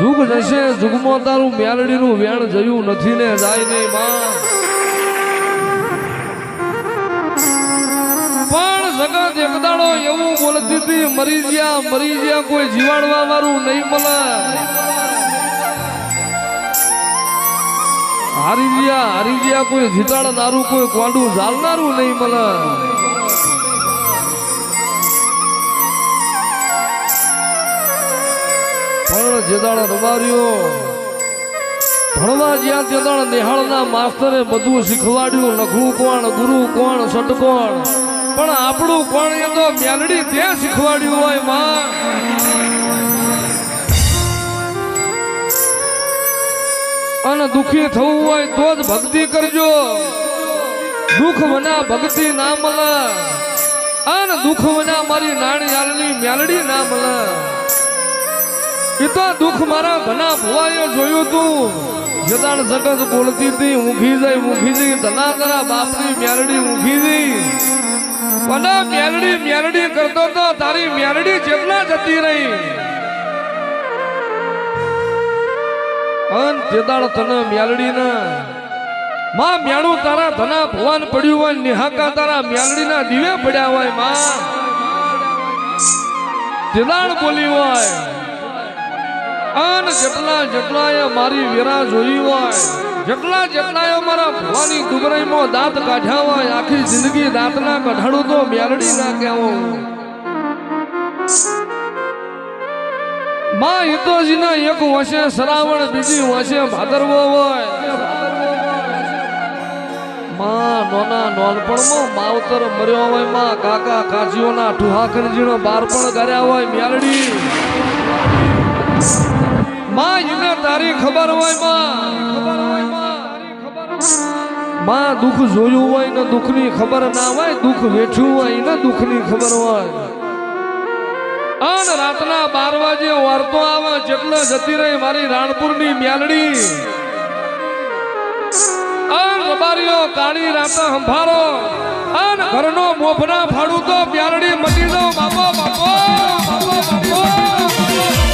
જુગ જશે જુગમાં તારું મ્યાલડીનું વેણ જયું નથી ને જાય નહીં માં. પણ જગત એકદાડો એવું બોલતી હતી, મરી ગયા મરી ગયા, કોઈ જીવાડવા વાળું નહીં મળે. હારી ગયા હારી ગયા, કોઈ જીતાડનારું, કોઈ કોંડું ઝાલનારું નહીં મળે. પણ જેદાળ રમાર્યો ભણવા જ્યાં તેદાળ નિહાળના માસ્તરે બધું શીખવાડ્યું. નખવું કોણ ગુરુ કોણ સટ કોણ? પણ આપણું કોણ એ તો મેલડી ત્યાં શીખવાડ્યું હોય, માં. અને દુખી થવું હોય તો જ ભક્તિ કરજો. દુઃખ વના ભક્તિ ના મળે. અને દુઃખ વના મારી નાની યાલની મેલડી ના મળે. એ તો દુઃખ મારા ઘણા ભુવાએ જોયું તું. જતાણ જગત બોલતી હતી, ઊંઘી જઈ ઊંઘી જઈ ધના કરા બાપની મેરડી ઊંઘી જઈ. અને મેરડી મેરડી કરતો તો તારી મેરડી જેટલા જતી રહી. અન તેદાળ તને મેલડી ને. માં મેણું તારા ધના ભવાન પડ્યું હોય, નિહાકા તારા મેલડી ના દીવે પડ્યા હોય, માં. તેદાળ બોલી હોય. અન જેટલા જેટલાએ મારી વેરા જોઈ હોય, જેટલા જેટલાએ મારા ભવાની દુબરાઈમાં દાંત કાઢ્યા હોય, આખી જિંદગી દાંતના કઢાડું તો મેલડી ના કહેવો મા હિતોજીના એક વશે શ્રાવણ, બીજી વશે ભાદરવો હોય. માં નોના નોનપણમાં માવતર મર્યો હોય, માં કાકા કાજીઓના ઠુહાખનજીનો બારપણ કર્યા હોય મેલડી માં એને તારી ખબર હોયમાં. માં દુઃખ જોયું હોય ને દુઃખની ખબર ના હોય, દુઃખ વેઠ્યું હોય ને દુઃખની ખબર હોય. અન રાતના બાર વાગે વાર્તો આવે, જેટલે જતી રહી મારી રાણપુરની મ્યાલડી. અન રબારીઓ કાળી રાતે સંભાળો. અન ઘરનો મોફના ફાડું તો મ્યાલડી મટી દો બાપો બાપો બાપો બાપો.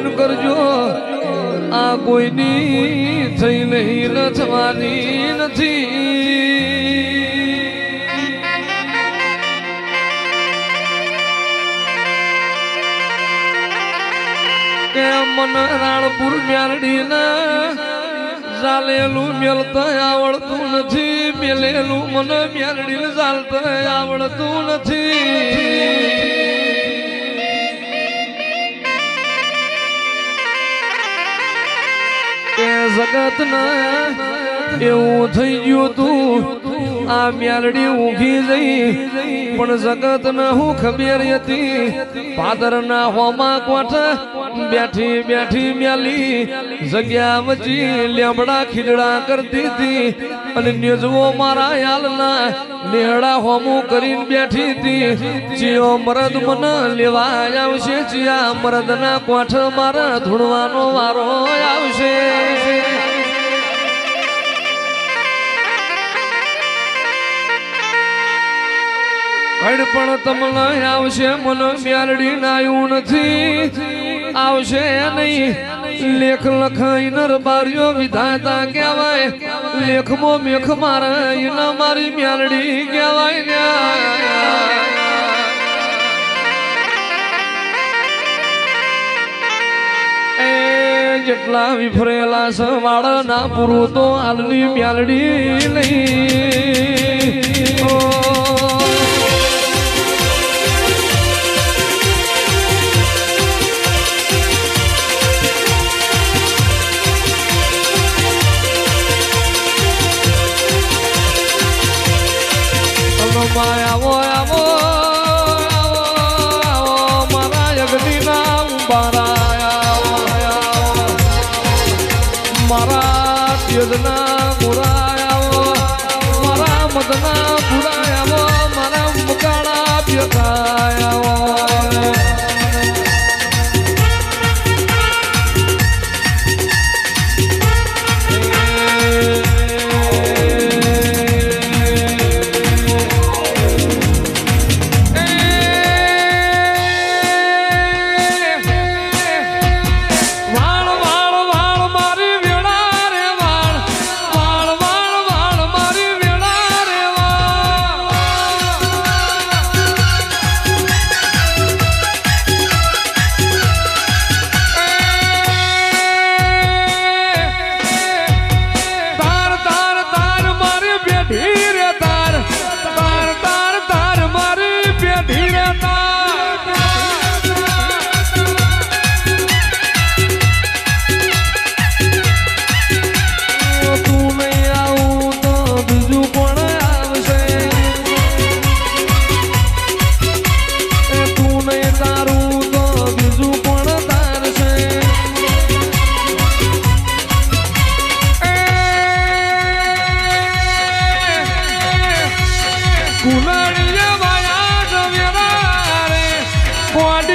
વિચારીને કરજો. આ કોઈની થઈ નહીં ન થવાની નથી. કે મન રાણપુર મ્યારડી ઝાલેલું મેલતા આવડતું નથી. મેલેલું મને મેલડી ચાલતા આવડતું નથી. જગત એવું થઈ ગયું તું. આ મ્યાલડી ઊંઘી જઈ પણ જગત ને હું ખબર હતી? પાદર ના હોમાં કોઠ બેઠી બેઠી મ્યાલી જગ્યા વચી લેમડા ખીજડા કરતી હતી. અને ન્યજવો મારા યાલના નેહડા હોમું કરીને બેઠી હતી. ચિયો મરદ મને લેવા આવશે. ચિયા મરદના કોઠ મારા ધૂણવાનો વારો આવશે. કડ પણ તમને આવશે, મને મ્યારડી નાયું નથી. આવશે નહીં. લેખ લખાઈ નર બાર્યો વિધાતા કહેવાય. લેખમાં મેખ મારે ન મારી મ્યારડી કહેવાય ને. જેટલા વિફરેલા સવાળ ના પૂરું તો હાલની મ્યાલડી નહીં.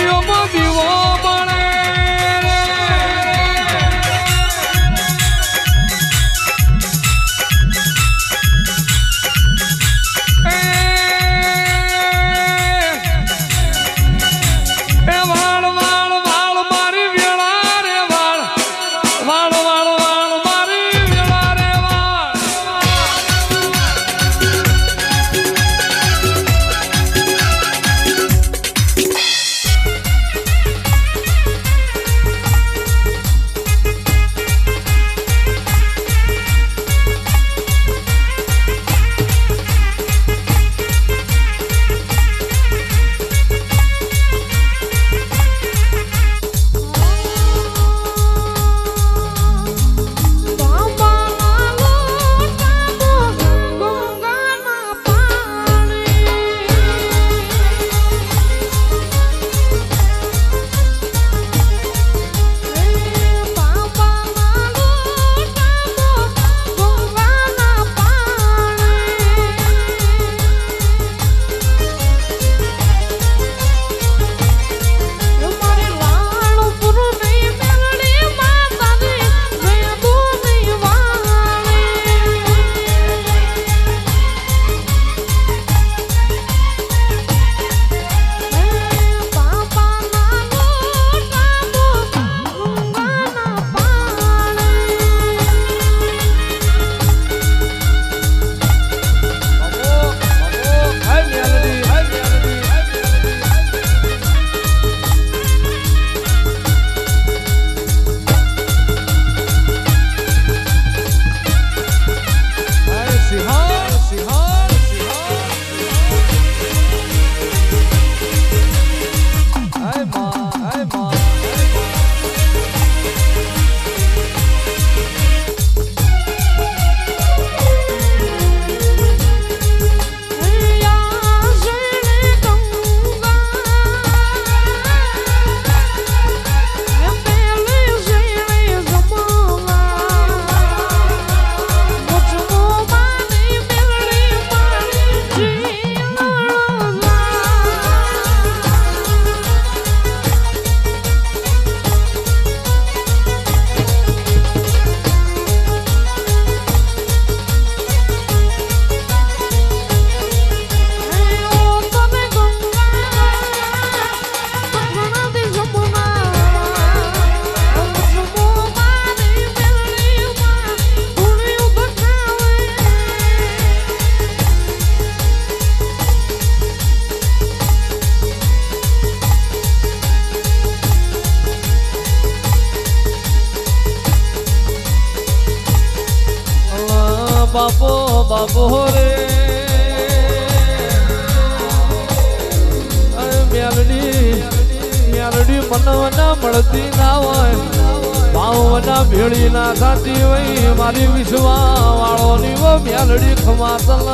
દીવો દીવો મેલડી ખમાતલ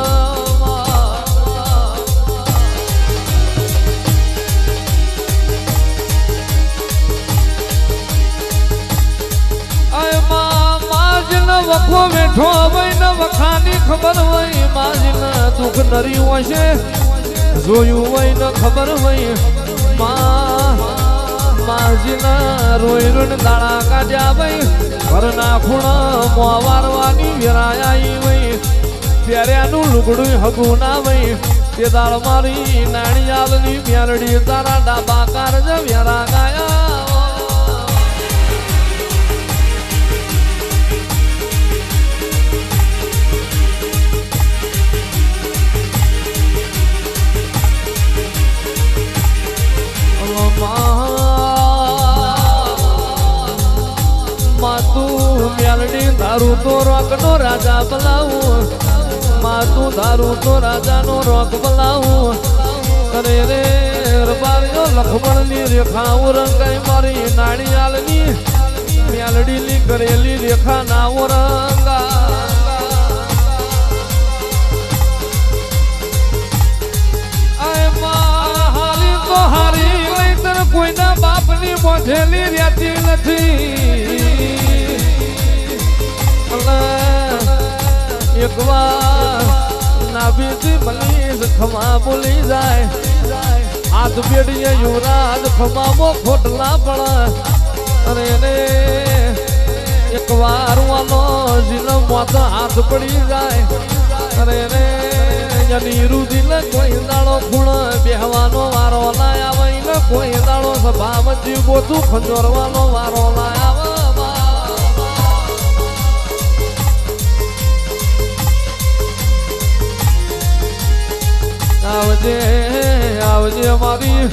વખો બેઠો હોય ને વખાની ખબર હોય, માજીને દુઃખ નરી હોય છે. જોયું હોય ને ખબર હોય, માં. માજીના રોઈ રોડ દાળા કાઢ્યા ભાઈ ઘરના ખૂણા મોવારવાની વિરાયા હોય પહેર્યાનું લુગડું હગું ના ભાઈ તે દાળ મારી નાણી આલની મેરડી તારા ડાબા કારજ વેરા ગાયા. ધારું તો રોક નો રાજા બલાવું માતું ધારું તો રાજા નો રોક બલાવું અરે રે, રબારીઓ, લખમણની રેખાઓ રંગાઈ મારી નાણિયાલની મેલડી ની કરેલી રેખા ના રંગા કોઈના બાપની મોઢેલી રહેતી નથી. અલા, એક વાર નાભીથી મલીસ ખમા જાય. હાથ બેડીએ યુવરાજ ખમામો ખોટલા પણ અરે રે એક વાર વાલો જીનો મોત હાથ પડી જાય. અરે રે રુદિલ કોઈ દાડો ખૂણ બેહવાનો વારો ના આવે. ને કોઈ દાડો સભા મજી બોતું ખંજોરવાનો વારો ના આવજે આવજે મારી.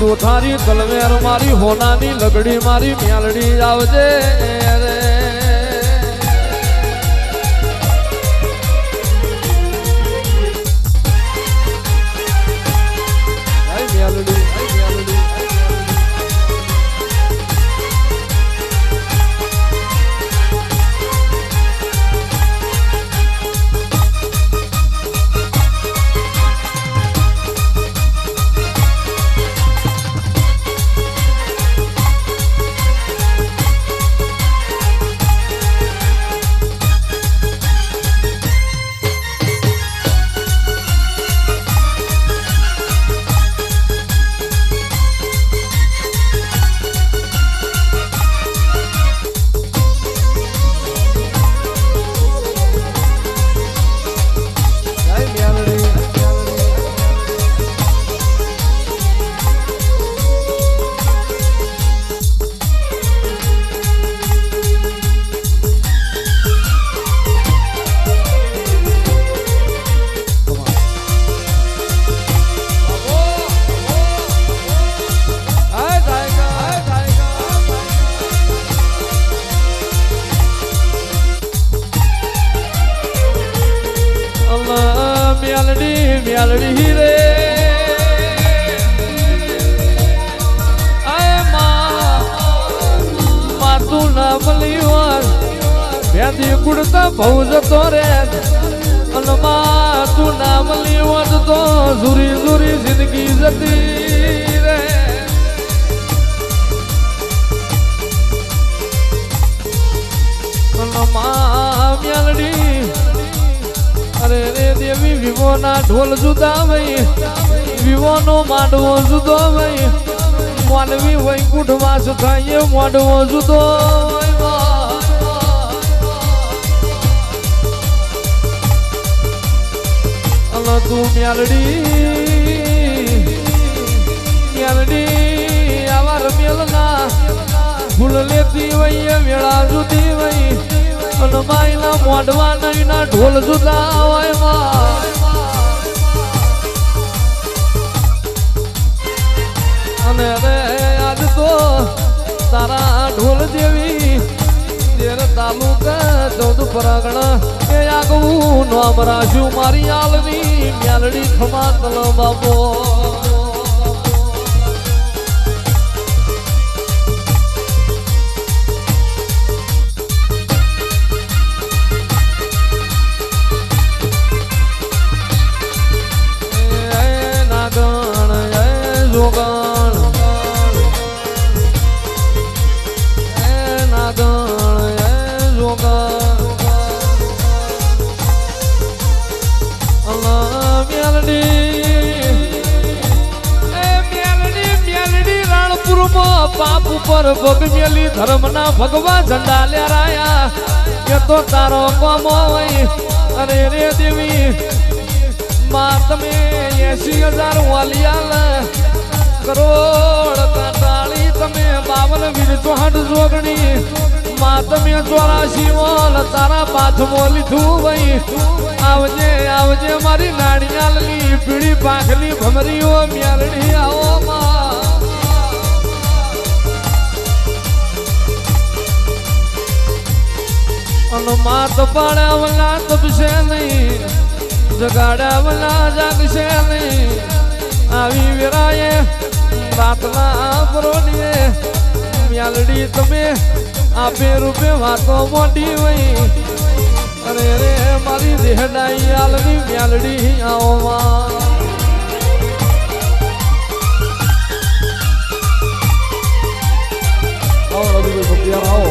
ચોથારી તલવેર મારી હોનાની લગડી મારી મેલડી આવજે. ભેદી કુડતા બહુ જતો રે. અને માં તું નામ લીવત તો ઝુરી ઝુરી જિંદગી જતી રે. અને માં મ્યાલડી, અરે રે દેવી, વિવોના ઢોલ જુદા ભાઈ વિવો નો માંડવો જુદો ભાઈ માનવી વૈકુંઠ વાસ થાય માંડવો જુદો અલ તું મ્યાલડી મ્યાલડી, આવાર મેલના ફૂલ લેતી વઈ વેળા જુદી વઈ અને માયના મોઢવા નહીં ના ઢોલ જુદા હોયમાં અને રે આજ તો તારા ઢોલ જેવી તેર તાલુકા ચૌદ પરાગણ. એ આગવું નામ રાજુ મારી આલની મ્યાલડી ખમા તલ બાપ ઉપર પગ મેલી ધર્મના ભગવા ઝંડા લહેરાયા એ તો તારો કોમો હોય અરે રે દેવી, માં તમે એસી હજાર વાલિયાલ. કરોડ કાટાળી તમે બાવન વીર ચોહટ જોગણી. માં તમે ચોરાશી મોલ તારા પાથમો લીધું ભાઈ આવજે આવજે મારી નાળિયાલની પીળી પાખલી ભમરીઓ મ્યાલડી આવો, માં. અને માત પાડ્યાવલા તપશે નહીં. જગાડ્યાવલા જાગશે નહીં. આવી વેરાએ રાતના પરોડીએ મ્યાલડી તમે આપે રૂપે વાતો મોટી હોય અરે રે મારી દેહડાઈ આલની મ્યાલડી આવવા આવો રવિભાઈ ભપિયાર આવો.